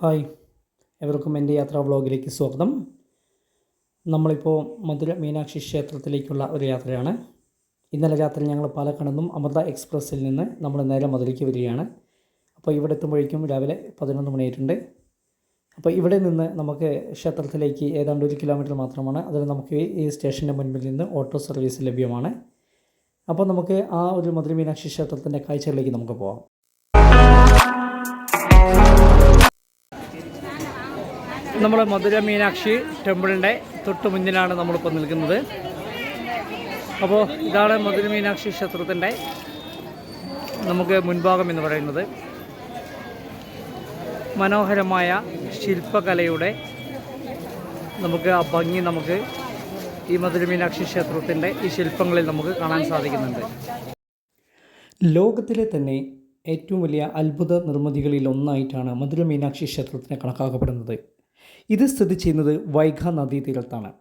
Hi. എവർക്കും എന്റെ യാത്രാ വ്ളോഗിലേക്ക് സ്വാഗതം. നമ്മളിപ്പോൾ മധുര മീനാക്ഷി ക്ഷേത്രത്തിലേക്കുള്ള ഒരു യാത്രയാണ്. ഇന്നലെ രാത്രി ഞങ്ങൾ പാലക്കാട് നിന്നും അമൃത എക്സ്പ്രസ്സിൽ നിന്ന് നമ്മൾ നേരെ മധുരയ്ക്ക് വരികയാണ്. അപ്പോൾ ഇവിടെ എത്തുമ്പോഴേക്കും രാവിലെ പതിനൊന്ന് മണിയായിട്ടുണ്ട്. അപ്പോൾ ഇവിടെ നിന്ന് നമുക്ക് ക്ഷേത്രത്തിലേക്ക് ഏതാണ്ട് ഒരു കിലോമീറ്റർ മാത്രമാണ്. അതിൽ നമുക്ക് ഈ സ്റ്റേഷന്റെ മുൻപിൽ നിന്ന് ഓട്ടോ സർവീസ് ലഭ്യമാണ്. അപ്പോൾ നമുക്ക് ആ ഒരു മധുര മീനാക്ഷി ക്ഷേത്രത്തിന്റെ കാഴ്ചകളിലേക്ക് നമുക്ക് പോകാം നമ്മൾ മധുര മീനാക്ഷി ടെമ്പിളിന്റെ തൊട്ട് മുന്നിലാണ് നമ്മളിപ്പോൾ നിൽക്കുന്നത്. അപ്പോൾ ഇതാണ് മധുര മീനാക്ഷി ക്ഷേത്രത്തിന്റെ നമുക്ക് മുൻഭാഗം എന്ന് പറയുന്നത്. മനോഹരമായ ശില്പകലയുടെ നമുക്ക് ആ ഭംഗി നമുക്ക് ഈ മധുര മീനാക്ഷി ക്ഷേത്രത്തിന്റെ ഈ ശില്പങ്ങളിൽ നമുക്ക് കാണാൻ സാധിക്കുന്നുണ്ട്. ലോകത്തിലെ തന്നെ ഏറ്റവും വലിയ അത്ഭുത നിർമ്മിതികളിൽ ഒന്നായിട്ടാണ് മധുര മീനാക്ഷി ക്ഷേത്രത്തിനെ കണക്കാക്കപ്പെടുന്നത്. ഇത് സ്ഥിതി ചെയ്യുന്നത് വൈഗ നദീതീരത്താണ്.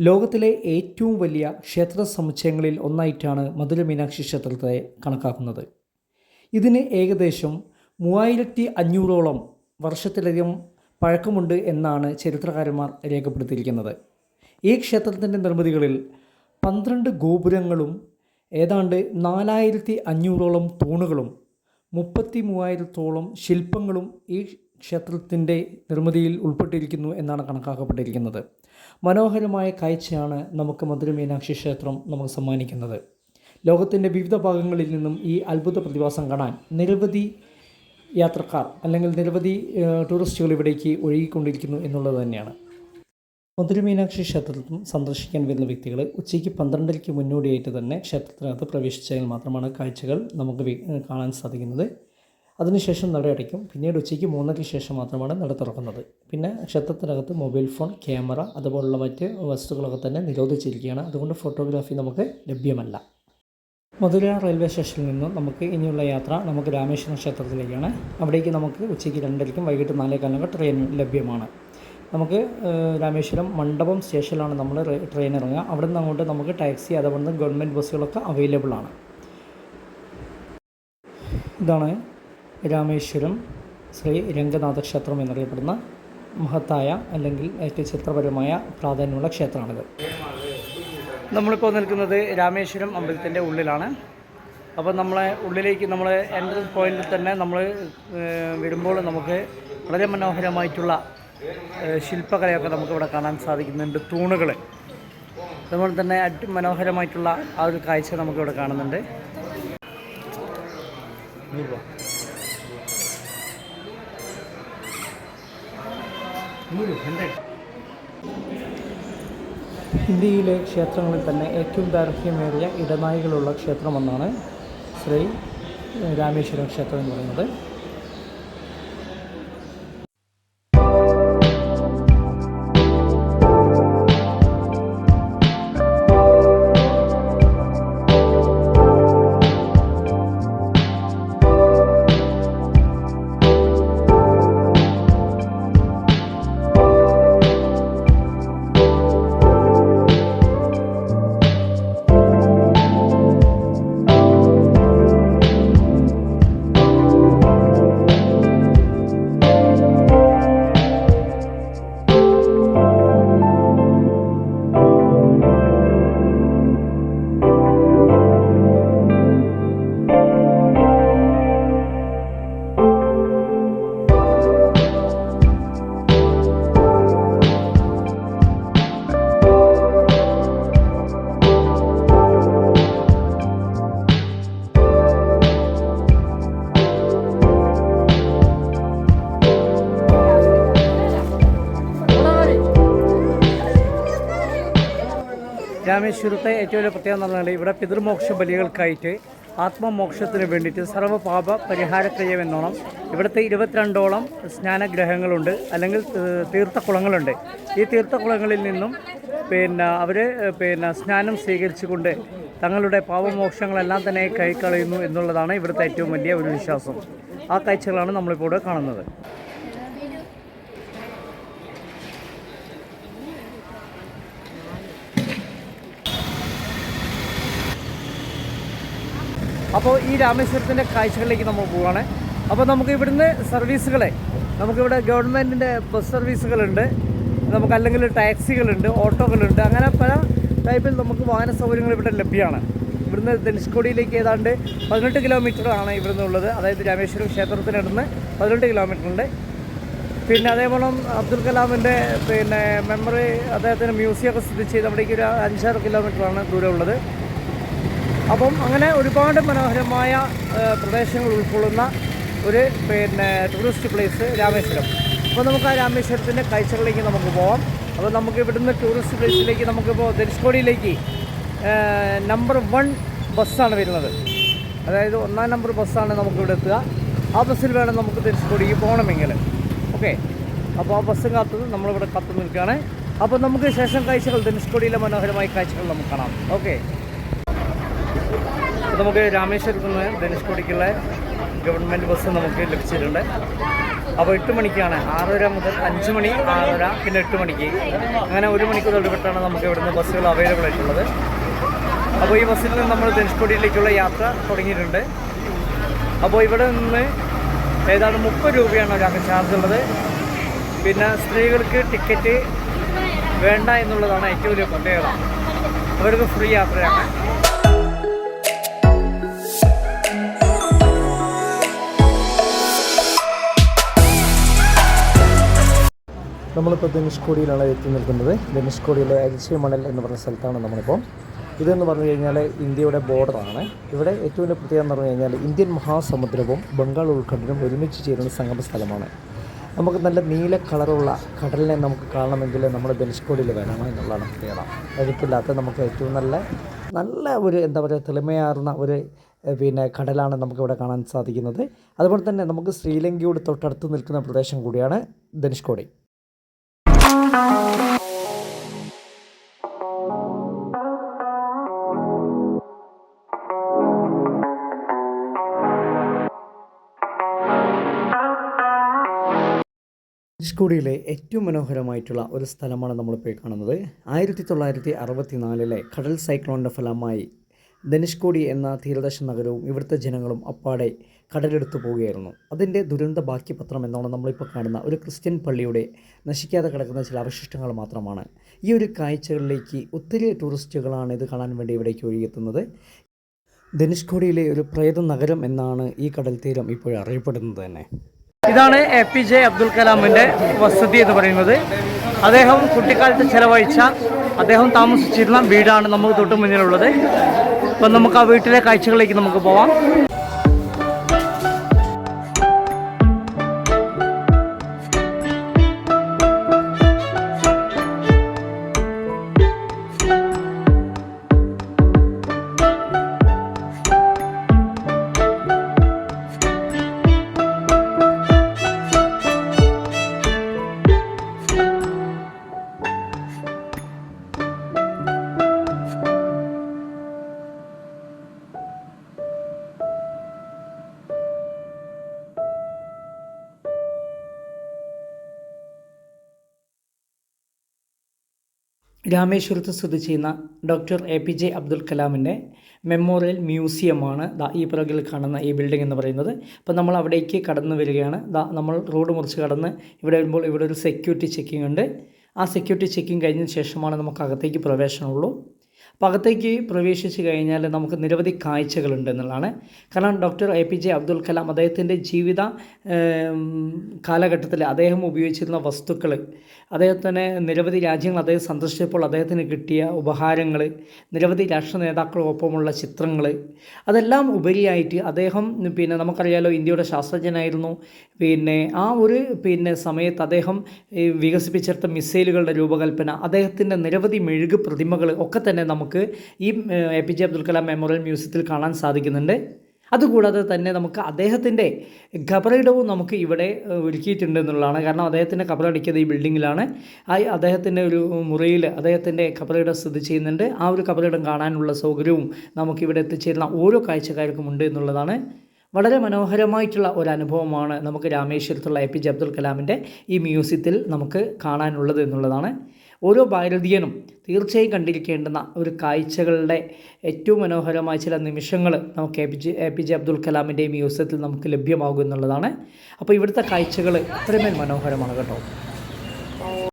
ലോകത്തിലെ ഏറ്റവും വലിയ ക്ഷേത്ര സമുച്ചയങ്ങളിൽ ഒന്നായിട്ടാണ് മധുര മീനാക്ഷി ക്ഷേത്രത്തെ കണക്കാക്കുന്നത്. ഇതിന് ഏകദേശം മൂവായിരത്തി അഞ്ഞൂറോളം വർഷത്തിലധികം പഴക്കമുണ്ട് എന്നാണ് ചരിത്രകാരന്മാർ രേഖപ്പെടുത്തിയിരിക്കുന്നത്. ഈ ക്ഷേത്രത്തിന്റെ നിർമ്മിതികളിൽ പന്ത്രണ്ട് ഗോപുരങ്ങളും ഏതാണ്ട് നാലായിരത്തി അഞ്ഞൂറോളം തൂണുകളും മുപ്പത്തി മൂവായിരത്തോളം ശില്പങ്ങളും ഈ ക്ഷേത്രത്തിന്റെ നിർമ്മിതിയിൽ ഉൾപ്പെട്ടിരിക്കുന്നു എന്നാണ് കണക്കാക്കപ്പെട്ടിരിക്കുന്നത്. മനോഹരമായ കാഴ്ചയാണ് നമുക്ക് മധുരമീനാക്ഷി ക്ഷേത്രം നമുക്ക് സമ്മാനിക്കുന്നത്. ലോകത്തിന്റെ വിവിധ ഭാഗങ്ങളിൽ നിന്നും ഈ അത്ഭുത പ്രതിഭാസം കാണാൻ നിരവധി യാത്രക്കാർ അല്ലെങ്കിൽ നിരവധി ടൂറിസ്റ്റുകൾ ഇവിടേക്ക് ഒഴുകിക്കൊണ്ടിരിക്കുന്നു എന്നുള്ളത് തന്നെയാണ്. മധുരമീനാക്ഷി ക്ഷേത്രത്തിൽ സന്ദർശിക്കാൻ വരുന്ന വ്യക്തികൾ ഉച്ചയ്ക്ക് പന്ത്രണ്ടരയ്ക്ക് മുന്നോടിയായിട്ട് തന്നെ ക്ഷേത്രത്തിനകത്ത് പ്രവേശിച്ചാൽ മാത്രമാണ് കാഴ്ചകൾ നമുക്ക് കാണാൻ സാധിക്കുന്നത്. അതിനുശേഷം നട അടയ്ക്കും. പിന്നീട് ഉച്ചയ്ക്ക് മൂന്നരയ്ക്ക് ശേഷം മാത്രമാണ് നട തുറക്കുന്നത്. പിന്നെ ക്ഷേത്രത്തിനകത്ത് മൊബൈൽ ഫോൺ ക്യാമറ അതുപോലുള്ള മറ്റ് വസ്തുക്കളൊക്കെ തന്നെ നിരോധിച്ചിരിക്കുകയാണ്. അതുകൊണ്ട് ഫോട്ടോഗ്രാഫി നമുക്ക് ലഭ്യമല്ല. മധുര റെയിൽവേ സ്റ്റേഷനിൽ നിന്നും നമുക്ക് ഇനിയുള്ള യാത്ര നമുക്ക് രാമേശ്വരം ക്ഷേത്രത്തിലേക്കാണ്. അവിടേക്ക് നമുക്ക് ഉച്ചയ്ക്ക് രണ്ടരയ്ക്കും വൈകിട്ട് നാലേകാലിനൊക്കെ ട്രെയിൻ ലഭ്യമാണ്. നമുക്ക് രാമേശ്വരം മണ്ഡപം സ്റ്റേഷനിലാണ് നമ്മൾ ട്രെയിൻ ഇറങ്ങുക. അവിടെ നിന്ന് അങ്ങോട്ട് നമുക്ക് ടാക്സി അതുപോലെ ഗവൺമെന്റ് ബസ്സുകളൊക്കെ അവൈലബിൾ ആണ് ഇതാണ് രാമേശ്വരം ശ്രീ രംഗനാഥ ക്ഷേത്രം എന്നറിയപ്പെടുന്ന മഹത്തായ അല്ലെങ്കിൽ ഏറ്റവും ചിത്രപരമായ പ്രാധാന്യമുള്ള ക്ഷേത്രമാണിത്. നമ്മളിപ്പോൾ നിൽക്കുന്നത് രാമേശ്വരം അമ്പലത്തിന്റെ ഉള്ളിലാണ്. അപ്പോൾ നമ്മളെ ഉള്ളിലേക്ക് നമ്മൾ എൻട്രൻസ് പോയിന്റിൽ തന്നെ നമ്മൾ വരുമ്പോൾ നമുക്ക് വളരെ മനോഹരമായിട്ടുള്ള ശില്പകലയൊക്കെ നമുക്കിവിടെ കാണാൻ സാധിക്കുന്നുണ്ട്. തൂണുകൾ അതുപോലെ തന്നെ മനോഹരമായിട്ടുള്ള ആ ഒരു കാഴ്ച നമുക്കിവിടെ കാണുന്നുണ്ട്. ഇന്ത്യയിലെ ക്ഷേത്രങ്ങളിൽ തന്നെ ഏറ്റവും ദൈർഘ്യമേറിയ ഇടനാഴികളുള്ള ക്ഷേത്രമെന്നാണ് ശ്രീ രാമേശ്വരം ക്ഷേത്രം എന്ന് പറയുന്നത്. രാമേശ്വരത്തെ ഏറ്റവും വലിയ പ്രത്യേകത എന്ന് പറഞ്ഞാൽ ഇവിടെ പിതൃമോക്ഷ ബലികൾക്കായിട്ട് ആത്മമോക്ഷത്തിന് വേണ്ടിയിട്ട് സർവപാപ പരിഹാരക്രിയ എന്നോണം ഇവിടുത്തെ ഇരുപത്തിരണ്ടോളം സ്നാനഗ്രഹങ്ങളുണ്ട് അല്ലെങ്കിൽ തീർത്ഥക്കുളങ്ങളുണ്ട്. ഈ തീർത്ഥക്കുളങ്ങളിൽ നിന്നും പിന്നെ അവർ പിന്നെ സ്നാനം സ്വീകരിച്ചുകൊണ്ട് തങ്ങളുടെ പാപമോക്ഷങ്ങളെല്ലാം തന്നെ കൈക്കളയുന്നു എന്നുള്ളതാണ് ഇവിടുത്തെ ഏറ്റവും വലിയ ഒരു വിശ്വാസം. ആ കാഴ്ചകളാണ് നമ്മളിപ്പോൾ ഇവിടെ കാണുന്നത്. അപ്പോൾ ഈ രാമേശ്വരത്തിന്റെ കാഴ്ചകളിലേക്ക് നമ്മൾ പോവുകയാണ് അപ്പോൾ നമുക്ക് ഇവിടുന്ന് സർവീസുകളെ നമുക്കിവിടെ ഗവൺമെന്റിന്റെ ബസ് സർവീസുകളുണ്ട്. നമുക്ക് അല്ലെങ്കിൽ ടാക്സികളുണ്ട് ഓട്ടോകളുണ്ട് അങ്ങനെ പല ടൈപ്പിൽ നമുക്ക് വാഹന സൗകര്യങ്ങൾ ഇവിടെ ലഭ്യമാണ്. ഇവിടുന്ന് ധനുഷ്കോടിയിലേക്ക് ഏതാണ്ട് പതിനെട്ട് കിലോമീറ്റർ ആണ് ഇവിടുന്ന് ഉള്ളത്. അതായത് രാമേശ്വരം ക്ഷേത്രത്തിനടുന്ന് പതിനെട്ട് കിലോമീറ്റർ ഉണ്ട് പിന്നെ അതേപോലെ അബ്ദുൽ കലാമിന്റെ പിന്നെ മെമ്മറി അദ്ദേഹത്തിന്റെ മ്യൂസിയമൊക്കെ സ്ഥിതി ചെയ്ത് അവിടേക്ക് ഒരു അഞ്ചാറ് കിലോമീറ്ററാണ് ദൂരമുള്ളത്. അപ്പം അങ്ങനെ ഒരുപാട് മനോഹരമായ പ്രദേശങ്ങൾ ഉൾക്കൊള്ളുന്ന ഒരു പിന്നെ ടൂറിസ്റ്റ് പ്ലേസ് രാമേശ്വരം. അപ്പോൾ നമുക്ക് ആ രാമേശ്വരത്തിന്റെ കാഴ്ചകളിലേക്ക് നമുക്ക് പോവാം. അപ്പോൾ നമുക്ക് ഇവിടുന്ന് ടൂറിസ്റ്റ് പ്ലേസിലേക്ക് നമുക്കിപ്പോൾ ധനുഷ്കോടിയിലേക്ക് നമ്പർ വൺ ബസ്സാണ് വരുന്നത്. അതായത് ഒന്നാം നമ്പർ ബസ്സാണ് നമുക്കിവിടെ എത്തുക. ആ ബസ്സിൽ വേണം നമുക്ക് ധനുഷ്കോടിക്ക് പോകണമെങ്കിൽ. ഓക്കെ അപ്പോൾ ആ ബസ് കാത്തത് നമ്മളിവിടെ കത്തു നിൽക്കുകയാണ്. അപ്പോൾ നമുക്ക് ശേഷം കാഴ്ചകൾ ധനുഷ്കോടിയിലെ മനോഹരമായ കാഴ്ചകൾ നമുക്ക് കാണാം. ഓക്കെ നമുക്ക് രാമേശ്വരത്ത് നിന്ന് ധനുഷ്കോടിക്കുള്ള ഗവൺമെന്റ് ബസ് നമുക്ക് ലഭിച്ചിട്ടുണ്ട്. അപ്പോൾ എട്ട് മണിക്കാണ്. ആറര മുതൽ അഞ്ച് മണി ആറര പിന്നെ എട്ട് മണിക്ക്. അങ്ങനെ ഒരു മണിക്കൂർ ഇടപെട്ടാണ് നമുക്ക് ഇവിടുന്ന് ബസ്സുകൾ അവൈലബിൾ ആയിട്ടുള്ളത്. അപ്പോൾ ഈ ബസ്സിൽ നിന്ന് നമ്മൾ ധനുഷ്കോടിയിലേക്കുള്ള യാത്ര തുടങ്ങിയിട്ടുണ്ട്. അപ്പോൾ ഇവിടെ നിന്ന് ഏതാണ്ട് മുപ്പത് രൂപയാണ് ഒരാൾക്ക് ചാർജ് ഉള്ളത്. പിന്നെ സ്ത്രീകൾക്ക് ടിക്കറ്റ് വേണ്ട എന്നുള്ളതാണ് ഏറ്റവും വലിയ പ്രത്യേകത. അവർക്ക് ഫ്രീ യാത്രയാണ്. നമ്മളിപ്പോൾ ധനുഷ്കോടിയിലാണ് എത്തി നിൽക്കുന്നത്. ധനുഷ്കോടിയിലെ അരിശിമണൽ എന്ന് പറഞ്ഞ സ്ഥലത്താണ് നമ്മളിപ്പോൾ ഇതെന്ന് പറഞ്ഞു കഴിഞ്ഞാൽ ഇന്ത്യയുടെ ബോർഡറാണ് ഇവിടെ ഏറ്റവും വലിയ പ്രത്യേകത എന്ന് പറഞ്ഞു കഴിഞ്ഞാൽ ഇന്ത്യൻ മഹാസമുദ്രവും ബംഗാൾ ഉൾക്കടലും ഒരുമിച്ച് ചേരുന്ന സംഗമ സ്ഥലമാണ്. നമുക്ക് നല്ല നീല കളറുള്ള കടലിനെ നമുക്ക് കാണണമെങ്കിൽ നമ്മൾ ധനുഷ്കോടിയിൽ വരണം എന്നുള്ളതാണ് പ്രത്യേകത. അഴുക്കില്ലാത്ത നമുക്ക് ഏറ്റവും നല്ല നല്ല ഒരു എന്താ പറയുക തെളിമയാർന്ന ഒരു പിന്നെ കടലാണ് നമുക്കിവിടെ കാണാൻ സാധിക്കുന്നത്. അതുപോലെ തന്നെ നമുക്ക് ശ്രീലങ്കയോട് തൊട്ടടുത്ത് നിൽക്കുന്ന പ്രദേശം കൂടിയാണ് ധനുഷ്കോടി ധനുഷ്കോടിയിലെ ഏറ്റവും മനോഹരമായിട്ടുള്ള ഒരു സ്ഥലമാണ് നമ്മളിപ്പോൾ കാണുന്നത്. ആയിരത്തി തൊള്ളായിരത്തി അറുപത്തി നാലിലെ കടൽ സൈക്ലോണിന്റെ ഫലമായി ധനുഷ്കോടി എന്ന തീരദേശ നഗരവും ഇവിടുത്തെ ജനങ്ങളും അപ്പാടെ കടലെടുത്തു പോവുകയായിരുന്നു. അതിന്റെ ദുരന്ത ബാക്കിപത്രം എന്നാണ് നമ്മളിപ്പോൾ കാണുന്ന ഒരു ക്രിസ്ത്യൻ പള്ളിയുടെ നശിക്കാതെ കിടക്കുന്ന ചില അവശിഷ്ടങ്ങൾ മാത്രമാണ്. ഈ ഒരു കാഴ്ചകളിലേക്ക് ഒത്തിരി ടൂറിസ്റ്റുകളാണ് ഇത് കാണാൻ വേണ്ടി ഇവിടേക്ക് ഒഴുകിയെത്തുന്നത്. ധനുഷ്കോടിയിലെ ഒരു പ്രേത നഗരം എന്നാണ് ഈ കടൽ തീരം ഇപ്പോൾ അറിയപ്പെടുന്നത് തന്നെ. ഇതാണ് എ പി ജെ അബ്ദുൽ കലാമിന്റെ വസതി എന്ന് പറയുന്നത്. അദ്ദേഹം കുട്ടിക്കാലത്ത് ചെലവഴിച്ച അദ്ദേഹം താമസിച്ചിരുന്ന വീടാണ് നമുക്ക് തൊട്ട് മുന്നിലുള്ളത്. അപ്പം നമുക്ക് ആ വീട്ടിലെ കാഴ്ചകളിലേക്ക് നമുക്ക് പോവാം. രാമേശ്വരത്ത് സ്ഥിതി ചെയ്യുന്ന doctor A P J Abdul കലാമിന്റെ മെമ്മോറിയൽ മ്യൂസിയമാണ് ദാ ഈ പുറകിൽ കാണുന്ന ഈ ബിൽഡിംഗ് എന്ന് പറയുന്നത്. അപ്പോൾ നമ്മൾ അവിടേക്ക് കടന്നു വരികയാണ്. ദാ നമ്മൾ റോഡ് മുറിച്ച് കടന്ന് ഇവിടെ വരുമ്പോൾ ഇവിടെ ഒരു സെക്യൂരിറ്റി ചെക്കിംഗ് ഉണ്ട്. ആ സെക്യൂരിറ്റി ചെക്കിംഗ് കഴിഞ്ഞ ശേഷമാണ് നമുക്ക് അകത്തേക്ക് പ്രവേശനമുള്ളൂ. അപ്പോൾ പ്രവേശിച്ചു കഴിഞ്ഞാൽ നമുക്ക് നിരവധി കാഴ്ചകളുണ്ട് എന്നുള്ളതാണ്. കാരണം doctor A P J Abdul Kalam അദ്ദേഹത്തിന്റെ ജീവിത കാലഘട്ടത്തിൽ അദ്ദേഹം ഉപയോഗിച്ചിരുന്ന വസ്തുക്കൾ അദ്ദേഹത്തിന് നിരവധി രാജ്യങ്ങൾ അദ്ദേഹം സന്ദർശിച്ചപ്പോൾ അദ്ദേഹത്തിന് കിട്ടിയ ഉപഹാരങ്ങൾ നിരവധി രാഷ്ട്ര നേതാക്കളൊപ്പമുള്ള ചിത്രങ്ങൾ അതെല്ലാം ഉപരിയായിട്ട് അദ്ദേഹം പിന്നെ നമുക്കറിയാലോ ഇന്ത്യയുടെ ശാസ്ത്രജ്ഞനായിരുന്നു. പിന്നെ ആ ഒരു പിന്നെ സമയത്ത് അദ്ദേഹം വികസിപ്പിച്ചെടുത്ത മിസൈലുകളുടെ രൂപകൽപ്പന അദ്ദേഹത്തിന്റെ നിരവധി മെഴുക് പ്രതിമകൾ ഒക്കെ തന്നെ നമുക്ക് ഈ A P J Abdul Kalam memorial മ്യൂസിയത്തിൽ കാണാൻ സാധിക്കുന്നുണ്ട്. അതുകൂടാതെ തന്നെ നമുക്ക് അദ്ദേഹത്തിന്റെ ഖബറിടവും നമുക്ക് ഇവിടെ ഒരുക്കിയിട്ടുണ്ട് എന്നുള്ളതാണ്. കാരണം അദ്ദേഹത്തിന്റെ ഖബറടിക്കുന്നത് ഈ ബിൽഡിങ്ങിലാണ്. ആ അദ്ദേഹത്തിന്റെ ഒരു മുറിയിൽ അദ്ദേഹത്തിന്റെ ഖബറിടം സ്ഥിതി ചെയ്യുന്നുണ്ട്. ആ ഒരു ഖബറിടം കാണാനുള്ള സൗകര്യവും നമുക്കിവിടെ എത്തിച്ചേരുന്ന ഓരോ കാഴ്ചക്കാർക്കും ഉണ്ട് എന്നുള്ളതാണ്. വളരെ മനോഹരമായിട്ടുള്ള ഒരു അനുഭവമാണ് നമുക്ക് രാമേശ്വരത്തുള്ള എ പി ജെ അബ്ദുൽ കലാമിന്റെ ഈ മ്യൂസിയത്തിൽ നമുക്ക് കാണാനുള്ളത് എന്നുള്ളതാണ്. ഓരോ ഭാരതീയനും തീർച്ചയായും കണ്ടിരിക്കേണ്ടുന്ന ഒരു കാഴ്ചകളുടെ ഏറ്റവും മനോഹരമായ ചില നിമിഷങ്ങൾ നമുക്ക് A P J A P J Abdul കലാമിന്റെ മ്യൂസിയത്തിൽ നമുക്ക് ലഭ്യമാകും എന്നുള്ളതാണ്. അപ്പോൾ ഇവിടുത്തെ കാഴ്ചകൾ അത്രമേൽ മനോഹരമാണ് കേട്ടോ.